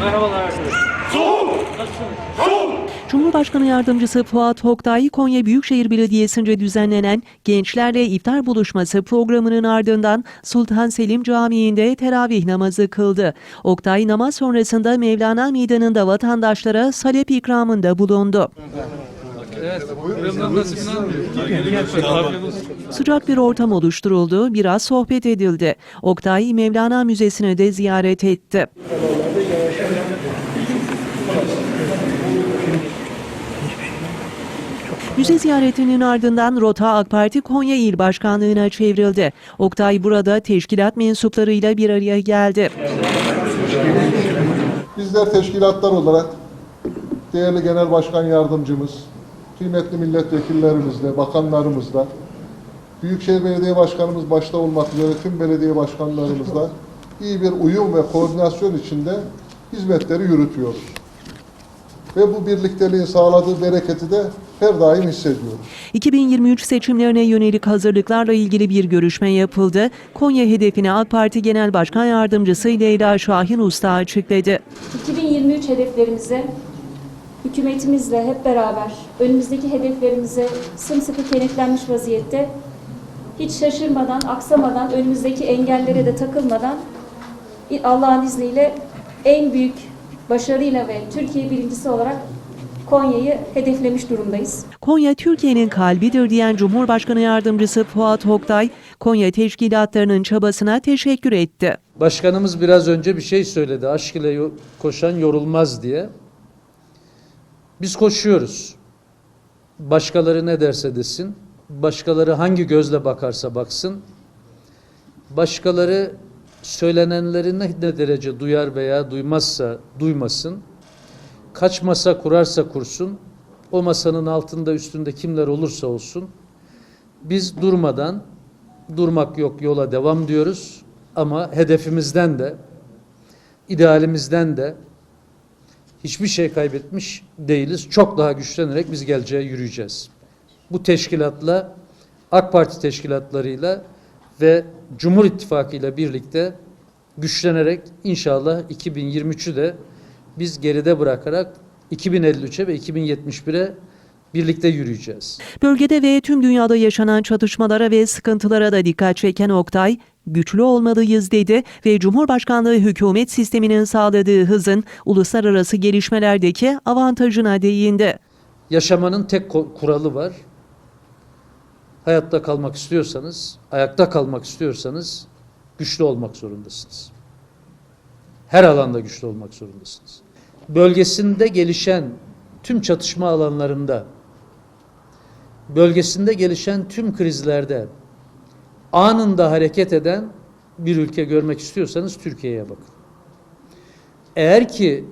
Merhabalar arkadaşlar. Cumhurbaşkanı Yardımcısı Fuat Oktay, Konya Büyükşehir Belediyesi'nce düzenlenen Gençlerle İftar Buluşması programının ardından Sultan Selim Camii'nde teravih namazı kıldı. Oktay namaz sonrasında Mevlana Meydanı'nda vatandaşlara salep ikramında bulundu. Evet. Programdan nasibini almıyor. Sıcak bir ortam oluşturuldu, biraz sohbet edildi. Oktay, Mevlana Müzesi'ni de ziyaret etti. Müze ziyaretinin ardından rota AK Parti Konya İl Başkanlığı'na çevrildi. Oktay burada teşkilat mensuplarıyla bir araya geldi. Bizler teşkilatlar olarak değerli genel başkan yardımcımız, kıymetli milletvekillerimizle, bakanlarımızla, Büyükşehir Belediye Başkanımız başta olmak üzere tüm belediye başkanlarımızla iyi bir uyum ve koordinasyon içinde hizmetleri yürütüyoruz. Ve bu birlikteliğin sağladığı bereketi de her daim hissediyoruz. 2023 seçimlerine yönelik hazırlıklarla ilgili bir görüşme yapıldı. Konya hedefini AK Parti Genel Başkan Yardımcısı Leyla Şahin Usta açıkladı. 2023 hedeflerimize hükümetimizle hep beraber önümüzdeki hedeflerimize sımsıkı kenetlenmiş vaziyette hiç şaşırmadan, aksamadan, önümüzdeki engellere de takılmadan Allah'ın izniyle en büyük başarıyla ve Türkiye birincisi olarak Konya'yı hedeflemiş durumdayız. Konya Türkiye'nin kalbidir diyen Cumhurbaşkanı Yardımcısı Fuat Oktay, Konya teşkilatlarının çabasına teşekkür etti. Başkanımız biraz önce bir şey söyledi. Aşk ile koşan yorulmaz diye. Biz koşuyoruz. Başkaları ne derse desin. Başkaları hangi gözle bakarsa baksın. Başkaları söylenenleri ne ne derece duyar veya duymazsa duymasın. Kaç masa kurarsa kursun. O masanın altında üstünde kimler olursa olsun. Biz durmadan durmak yok yola devam diyoruz ama hedefimizden de idealimizden de hiçbir şey kaybetmiş değiliz. Çok daha güçlenerek biz geleceğe yürüyeceğiz. Bu teşkilatla AK Parti teşkilatlarıyla ve Cumhur İttifakı ile birlikte güçlenerek inşallah 2023'ü de biz geride bırakarak 2053'e ve 2071'e birlikte yürüyeceğiz. Bölgede ve tüm dünyada yaşanan çatışmalara ve sıkıntılara da dikkat çeken Oktay, güçlü olmalıyız dedi ve Cumhurbaşkanlığı hükümet sisteminin sağladığı hızın uluslararası gelişmelerdeki avantajına değindi. Yaşamanın tek kuralı var. Hayatta kalmak istiyorsanız, ayakta kalmak istiyorsanız güçlü olmak zorundasınız. Her alanda güçlü olmak zorundasınız. Bölgesinde gelişen tüm çatışma alanlarında, bölgesinde gelişen tüm krizlerde anında hareket eden bir ülke görmek istiyorsanız Türkiye'ye bakın. Eğer ki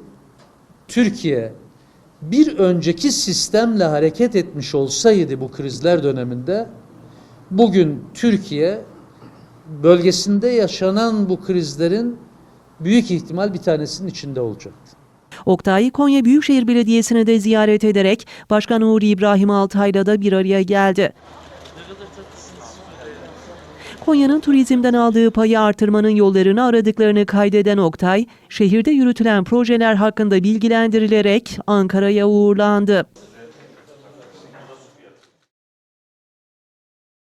Türkiye bir önceki sistemle hareket etmiş olsaydı bu krizler döneminde bugün Türkiye bölgesinde yaşanan bu krizlerin büyük ihtimal bir tanesinin içinde olacaktı. Oktay, Konya Büyükşehir Belediyesi'ni de ziyaret ederek Başkan Uğur İbrahim Altay'la da bir araya geldi. Konya'nın turizmden aldığı payı artırmanın yollarını aradıklarını kaydeden Oktay, şehirde yürütülen projeler hakkında bilgilendirilerek Ankara'ya uğurlandı.